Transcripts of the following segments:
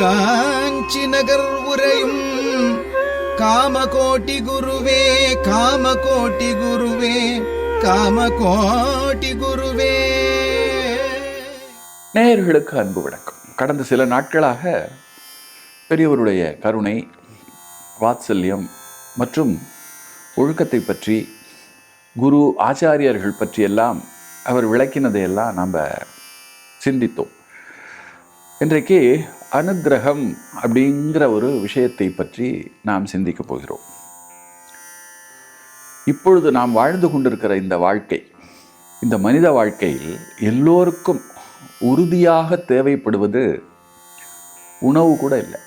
காஞ்சி நகர் உரையும் காமகோட்டி குருவே காமகோட்டி குருவே காமகோட்டி குருவே. நேயர்களுக்கு அன்பு வணக்கம். கடந்த சில நாட்களாக பெரியவருடைய கருணை வாத்சல்யம் மற்றும் ஒழுக்கத்தை பற்றி குரு ஆச்சாரியர்கள் பற்றியெல்லாம் அவர் விளக்கினதையெல்லாம் நாம் சிந்தித்தோம். இன்றைக்கு அனுக்கிரகம் அப்படிங்கிற ஒரு விஷயத்தை பற்றி நாம் சிந்திக்கப் போகிறோம். இப்பொழுது நாம் வாழ்ந்து கொண்டிருக்கிற இந்த வாழ்க்கை இந்த மனித வாழ்க்கையில் எல்லோருக்கும் உறுதியாக தேவைப்படுவது உணவு கூட இல்லை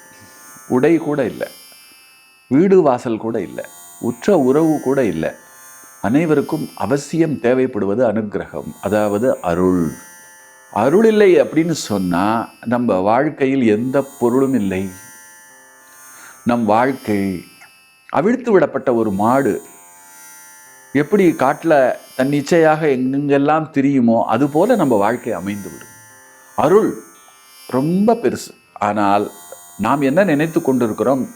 உடை கூட இல்லை வீடு வாசல் கூட இல்லை உற்ற உறவு கூட இல்லை. அனைவருக்கும் அவசியம் தேவைப்படுவது அனுக்கிரகம் அதாவது அருள். அருள் இல்லை அப்படின்னு சொன்னால் நம்ம வாழ்க்கையில் எந்த பொருளும் இல்லை. நம் வாழ்க்கை அவிழ்த்து விடப்பட்ட ஒரு மாடு. எப்படி காட்டில் தன்னிச்சையாக எங்கெங்கெல்லாம் திரியுமோ அதுபோல் நம்ம வாழ்க்கை அமைந்து விடும். அருள் ரொம்ப பெருசு. ஆனால் நாம் என்ன நினைத்து கொண்டிருக்கிறோம்?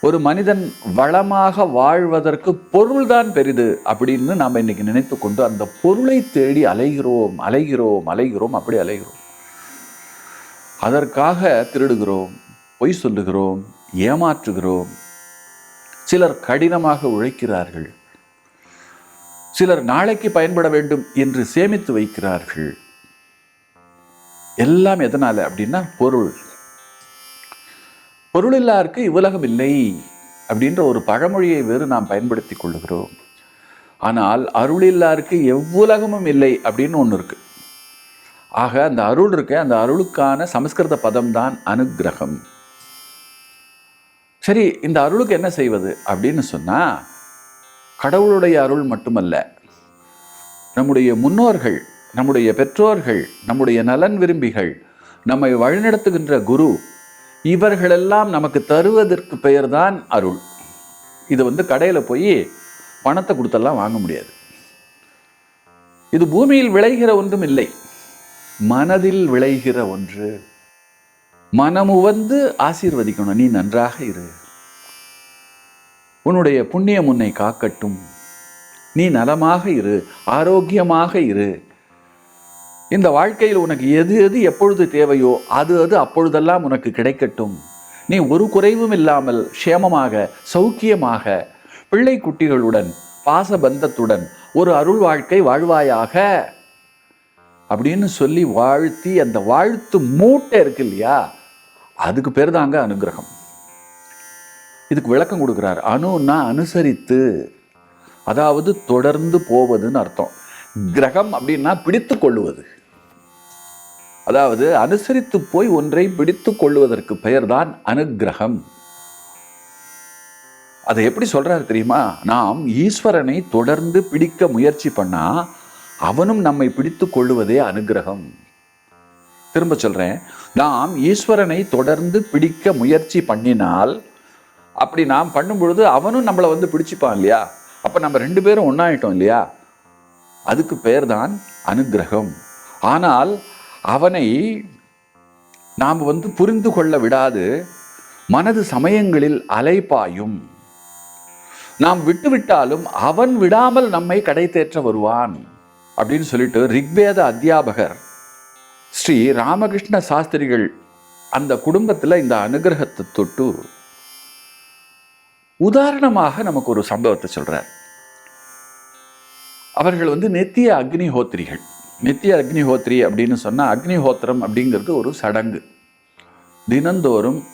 ஒரு மனிதன் வளமாக வாழ்வதற்கு பொருள்தான் பெரிது அப்படின்னு நாம் இன்னைக்கு நினைத்து கொண்டு அந்த பொருளை தேடி அலைகிறோம் அலைகிறோம் அலைகிறோம் அப்படி அலைகிறோம். அதற்காக திருடுகிறோம் பொய் சொல்லுகிறோம் ஏமாற்றுகிறோம். சிலர் கடினமாக உழைக்கிறார்கள். சிலர் நாளைக்கு பயன்பட வேண்டும் என்று சேமித்து வைக்கிறார்கள். எல்லாம் எதனால் அப்படின்னா பொருள். பொருளில்லாருக்கு இவ்வுலகம் இல்லை அப்படின்ற ஒரு பழமொழியை வேறு நாம் பயன்படுத்தி கொள்ளுகிறோம். ஆனால் அருள் இல்லாருக்கு எவ்வுலகமும் இல்லை அப்படின்னு ஒன்று இருக்கு. ஆக அந்த அருள் இருக்க அந்த அருளுக்கான சமஸ்கிருத பதம் தான் அனுக்கிரகம் சரி இந்த அருளுக்கு என்ன செய்வது அப்படின்னு சொன்னா கடவுளுடைய அருள் மட்டுமல்ல. நம்முடைய முன்னோர்கள் நம்முடைய பெற்றோர்கள் நம்முடைய நலன் விரும்பிகள் நம்மை வழிநடத்துகின்ற குரு இவர்களெல்லாம் நமக்கு தருவதற்கு பெயர் தான் அருள். இது வந்து கடையில் போய் பணத்தை கொடுத்தெல்லாம் வாங்க முடியாது. இது பூமியில் விளைகிற ஒன்றும் இல்லை. மனதில் விளைகிற ஒன்று. மனமு வந்து ஆசீர்வதிக்கணும். நீ நன்றாக இரு. உன்னுடைய புண்ணியம் உன்னை காக்கட்டும். நீ நலமாக இரு. ஆரோக்கியமாக இரு. இந்த வாழ்க்கையில் உனக்கு எது எது எப்பொழுது தேவையோ அது அது அப்பொழுதெல்லாம் உனக்கு கிடைக்கட்டும். நீ ஒரு குறைவும் இல்லாமல் க்ஷேமமாக சௌக்கியமாக பிள்ளை குட்டிகளுடன் பாசபந்தத்துடன் ஒரு அருள் வாழ்க்கை வாழ்வாயாக அப்படின்னு சொல்லி வாழ்த்தி அந்த வாழ்த்து மூட்டை இருக்கு இல்லையா? அதுக்கு பேர் தாங்க அனுகிரகம். இதுக்கு விளக்கம் கொடுக்குறார். அணுன்னா அனுசரித்து அதாவது தொடர்ந்து போவதுன்னு அர்த்தம். கிரகம் அப்படின்னா பிடித்து கொள்ளுவது அதாவது அனுசரித்து போய் ஒன்றை பிடித்து கொள்வதற்கு பெயர்தான் அனுக்கிரகம். அதை எப்படி சொல்றாரு தெரியுமா? நாம் ஈஸ்வரனை தொடர்ந்து பிடிக்க முயற்சி பண்ணா அவனும் நம்மை பிடித்து கொள்ளுவதே அனுக்கிரகம். திரும்ப சொல்றேன். நாம் ஈஸ்வரனை தொடர்ந்து பிடிக்க முயற்சி பண்ணினால் அப்படி நாம் பண்ணும் பொழுது அவனும் நம்மளை வந்து பிடிச்சிப்பான் இல்லையா? அப்ப நம்ம ரெண்டு பேரும் ஒன்னாயிட்டோம் இல்லையா? அதுக்கு பெயர் தான் அனுக்கிரகம். ஆனால் அவனை நாம் வந்து புரிந்து கொள்ள விடாது. மனது சமயங்களில் அலைப்பாயும் நாம் விட்டுவிட்டாலும் அவன் விடாமல் நம்மை கடை தேற்ற வருவான் அப்படின்னு சொல்லிட்டு ரிக்வேத அத்தியாபகர் ஸ்ரீ ராமகிருஷ்ண சாஸ்திரிகள் அந்த குடும்பத்தில் இந்த அனுகிரகத்தை தொட்டு உதாரணமாக நமக்கு ஒரு சம்பவத்தை சொல்றார். அவர்கள் வந்து நெத்திய அக்னிஹோத்திரிகள் நித்திய அக்னிஹோத்ரி அப்படின்னு சொன்னால் அக்னிஹோத்திரம் அப்படிங்கிறது ஒரு சடங்கு. தினந்தோறும்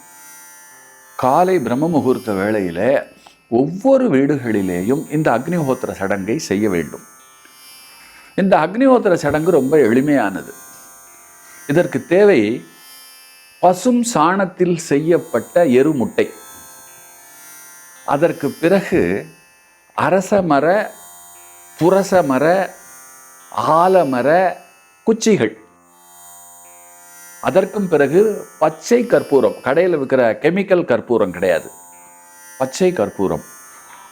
காலை பிரம்ம முகூர்த்த வேளையில் ஒவ்வொரு வீடுகளிலேயும் இந்த அக்னிஹோத்திர சடங்கை செய்ய வேண்டும். இந்த அக்னிஹோத்திர சடங்கு ரொம்ப எளிமையானது. இதற்கு தேவை பசும் சாணத்தில் செய்யப்பட்ட எருமுட்டை. அதற்கு பிறகு அரச மர புரச மர ஆலமர குச்சிகள். அதற்கும் பிறகு பச்சை கற்பூரம் கடையில் விற்கிற கெமிக்கல் கற்பூரம் கிடையாது. பச்சை கற்பூரம்.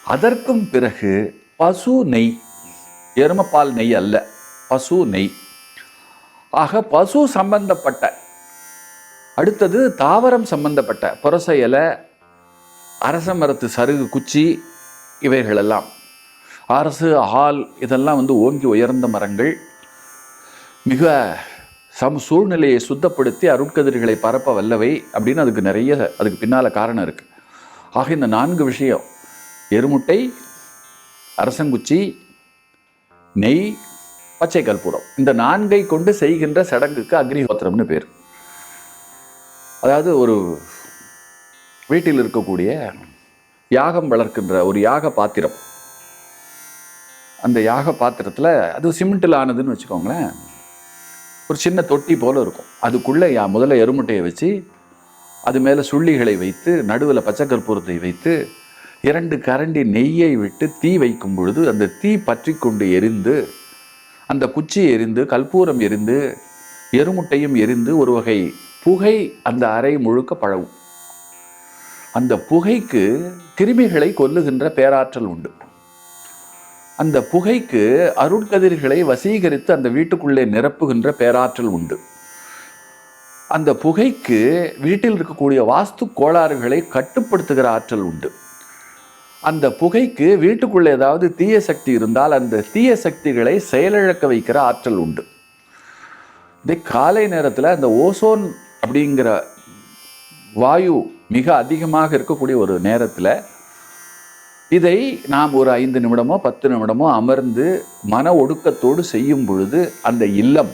அதற்கும் பிறகு பசு நெய் எருமப்பால் நெய் அல்ல பசு நெய். ஆக பசு சம்பந்தப்பட்ட அடுத்தது தாவரம் சம்பந்தப்பட்ட புரச இலை அரச மரத்து சருகு குச்சி இவைகளெல்லாம். அரசு ஆள் இதெல்லாம் வந்து ஓங்கி உயர்ந்த மரங்கள். மிக சம் சூழ்நிலையை சுத்தப்படுத்தி அருட்கதிர்களை பரப்ப வல்லவை அப்படின்னு அதுக்கு நிறைய அதுக்கு பின்னால் காரணம் இருக்குது ஆக இந்த நான்கு விஷயம் எருமுட்டை அரசங்குச்சி நெய் பச்சை கற்பூரம் இந்த நான்கை கொண்டு செய்கின்ற சடங்குக்கு அக்னிஹோத்திரம்னு பேர். அதாவது ஒரு வீட்டில் இருக்கக்கூடிய யாகம் வளர்க்கின்ற ஒரு யாக பாத்திரம். அந்த யாக பாத்திரத்தில் அது சிமெண்ட்டில் ஆனதுன்னு வச்சுக்கோங்களேன். ஒரு சின்ன தொட்டி போல் இருக்கும். அதுக்குள்ளே யா முதல்ல எருமுட்டையை வச்சு அது மேலே சுள்ளிகளை வைத்து நடுவில் பச்சை கற்பூரத்தை வைத்து இரண்டு கரண்டி நெய்யை விட்டு தீ வைக்கும் பொழுது அந்த தீ பற்றி கொண்டு எரிந்து அந்த குச்சி எரிந்து கற்பூரம் எரிந்து எருமுட்டையும் எரிந்து ஒரு வகை புகை அந்த அறை முழுக்க பழவும் அந்த புகைக்கு கிருமிகளை கொல்லுகின்ற பேராற்றல் உண்டு. அந்த புகைக்கு அருட்கதிர்களை வசீகரித்து அந்த வீட்டுக்குள்ளே நிரப்புகின்ற பேராற்றல் உண்டு. அந்த புகைக்கு வீட்டில் இருக்கக்கூடிய வாஸ்து கோளாறுகளை கட்டுப்படுத்துகிற ஆற்றல் உண்டு. அந்த புகைக்கு வீட்டுக்குள்ளே ஏதாவது தீய சக்தி இருந்தால் அந்த தீய சக்திகளை செயலிழக்க வைக்கிற ஆற்றல் உண்டு. இதே காலை நேரத்தில் அந்த ஓசோன் அப்படிங்கிற வாயு மிக அதிகமாக இருக்கக்கூடிய ஒரு நேரத்தில் இதை நாம் ஒரு ஐந்து நிமிடமோ பத்து நிமிடமோ அமர்ந்து மன ஒடுக்கத்தோடு செய்யும் பொழுது அந்த இல்லம்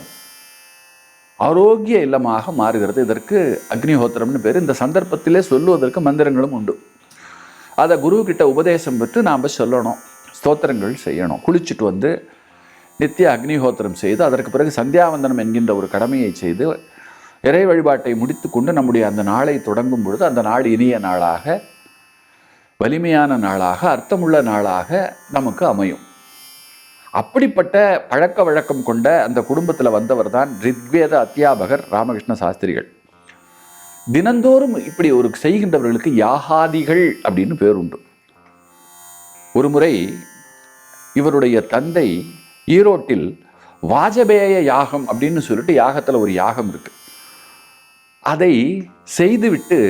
ஆரோக்கிய இல்லமாக மாறுகிறது. இதற்கு அக்னிஹோத்திரம்னு பேர். இந்த சந்தர்ப்பத்திலே சொல்லுவதற்கு மந்திரங்களும் உண்டு. அதை குரு கிட்ட உபதேசம் பெற்று நாம் சொல்லணும். ஸ்தோத்திரங்கள் செய்யணும். குளிச்சுட்டு வந்து நித்திய அக்னிஹோத்திரம் செய்து அதற்கு பிறகு சந்தியாவந்தனம் என்கின்ற ஒரு கடமையை செய்து இறை வழிபாட்டை முடித்து கொண்டு நம்முடைய அந்த நாளை தொடங்கும் பொழுது அந்த நாள் இனிய நாளாக வலிமையான நாளாக அர்த்தமுள்ள நாளாக நமக்கு அமையும். அப்படிப்பட்ட பழக்க வழக்கம் கொண்ட அந்த குடும்பத்தில் வந்தவர் தான் ரிக்வேத அத்தியாபகர் ராமகிருஷ்ண சாஸ்திரிகள். தினந்தோறும் இப்படி ஒரு செய்கின்றவர்களுக்கு யாகாதிகள் அப்படின்னு பேர் உண்டு ஒரு முறை இவருடைய தந்தை ஈரோட்டில் வாஜபேய யாகம் அப்படின்னு சொல்லிட்டு யாகத்தில் ஒரு யாகம் இருக்கு. அதை செய்துவிட்டு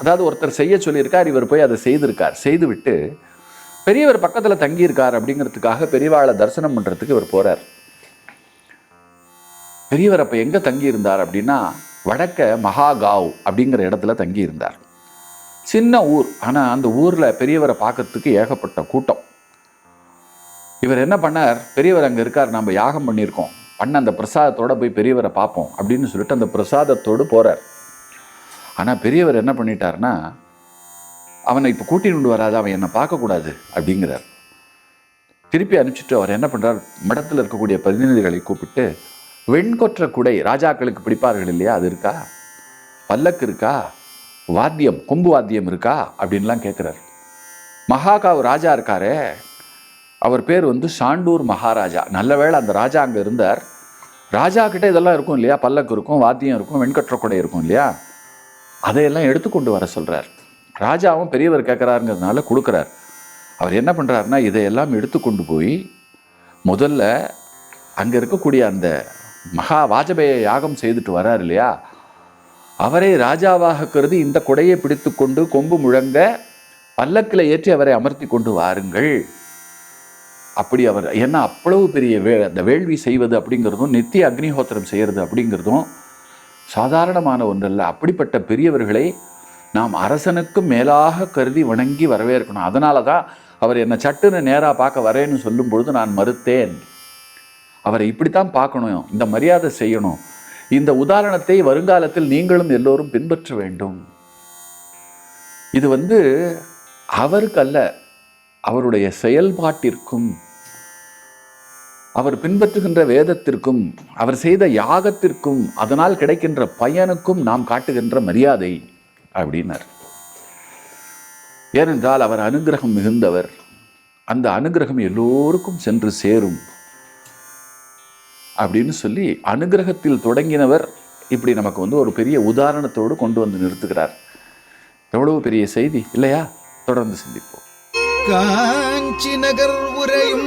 அதாவது ஒருத்தர் செய்ய சொல்லியிருக்கார் இவர் போய் அதை செய்திருக்கார். செய்துவிட்டு பெரியவர் பக்கத்தில் தங்கியிருக்கார் அப்படிங்கிறதுக்காக பெரியவாளை தரிசனம் பண்ணுறதுக்கு இவர் போகிறார் பெரியவர் அப்போ எங்கே தங்கியிருந்தார் அப்படின்னா வடக்க மகாகாவ் அப்படிங்கிற இடத்துல தங்கியிருந்தார். சின்ன ஊர் ஆனால் அந்த ஊரில் பெரியவரை பார்க்கறதுக்கு ஏகப்பட்ட கூட்டம். இவர் என்ன பண்ணார்? பெரியவர் அங்கே இருக்கார் நம்ம யாகம் பண்ணியிருக்கோம். பண்ண அந்த பிரசாதத்தோட போய் பெரியவரை பார்ப்போம் அப்படின்னு சொல்லிட்டு அந்த பிரசாதத்தோடு போகிறார் ஆனால் பெரியவர் என்ன பண்ணிட்டார்னா அவனை இப்போ கூட்டிகிட்டு கொண்டு வராது அவன் என்னை பார்க்கக்கூடாது அப்படிங்கிறார். திருப்பி அனுப்பிச்சிட்டு அவர் என்ன பண்ணுறார் மடத்தில் இருக்கக்கூடிய பிரதிநிதிகளை கூப்பிட்டு வெண்கொற்ற குடை ராஜாக்களுக்கு பிடிப்பார்கள் இல்லையா? அது இருக்கா? பல்லக்கு இருக்கா? வாத்தியம் கொம்பு வாத்தியம் இருக்கா? அப்படின்லாம் கேட்குறாரு மகாகாவ் ராஜா இருக்காரே அவர் பேர் வந்து சாண்டூர் மகாராஜா. நல்ல வேளை அந்த ராஜா அங்கே இருந்தார். ராஜா கிட்டே இதெல்லாம் இருக்கும் இல்லையா? பல்லக்கு இருக்கும் வாத்தியம் இருக்கும் வெண்கொற்ற குடை இருக்கும் இல்லையா? அதையெல்லாம் எடுத்துக்கொண்டு வர சொல்கிறார் ராஜாவும் பெரியவர் கேட்குறாருங்கிறதுனால கொடுக்குறார். அவர் என்ன பண்ணுறாருன்னா இதையெல்லாம் எடுத்துக்கொண்டு போய் முதல்ல அங்கே இருக்கக்கூடிய அந்த மகா வாஜபேய யாகம் செய்துட்டு வரார் இல்லையா? அவரை ராஜாவாக கருதி இந்த கொடையை பிடித்து கொண்டு கொம்பு முழங்க பல்லக்கில் ஏற்றி அவரை அமர்த்தி கொண்டு வாருங்கள். அப்படி அவர் ஏன்னா அவ்வளவு பெரிய வே அந்த வேள்வி செய்வது அப்படிங்கிறதும் நித்திய அக்னிஹோத்திரம் செய்கிறது அப்படிங்கிறதும் சாதாரணமான ஒன்றல்ல. அப்படிப்பட்ட பெரியவர்களை நாம் அரசனுக்கும் மேலாக கருதி வணங்கி வரவேற்கணும். அதனால தான் அவர் என்னை சட்டுன்னு நேராக பார்க்க வரேன்னு சொல்லும் பொழுது நான் மறுத்தேன். அவரை இப்படித்தான் பார்க்கணும். இந்த மரியாதை செய்யணும். இந்த உதாரணத்தை வருங்காலத்தில் நீங்களும் எல்லோரும் பின்பற்ற வேண்டும். இது வந்து அவருக்கு அல்ல அவருடைய செயல்பாட்டிற்கும் அவர் பின்பற்றுகின்ற வேதத்திற்கும் அவர் செய்த யாகத்திற்கும் அதனால் கிடைக்கின்ற பயனுக்கும் நாம் காட்டுகின்ற மரியாதை அப்படின்னார். ஏனென்றால் அவர் அனுகிரகம் மிகுந்தவர். அந்த அனுகிரகம் எல்லோருக்கும் சென்று சேரும் அப்படின்னு சொல்லி அனுகிரகத்தில் தொடங்கினவர் இப்படி நமக்கு வந்து ஒரு பெரிய உதாரணத்தோடு கொண்டு வந்து நிறுத்துகிறார். எவ்வளவு பெரிய செய்தி இல்லையா? தொடர்ந்து சிந்திப்போம். காஞ்சி நகர் உரையும்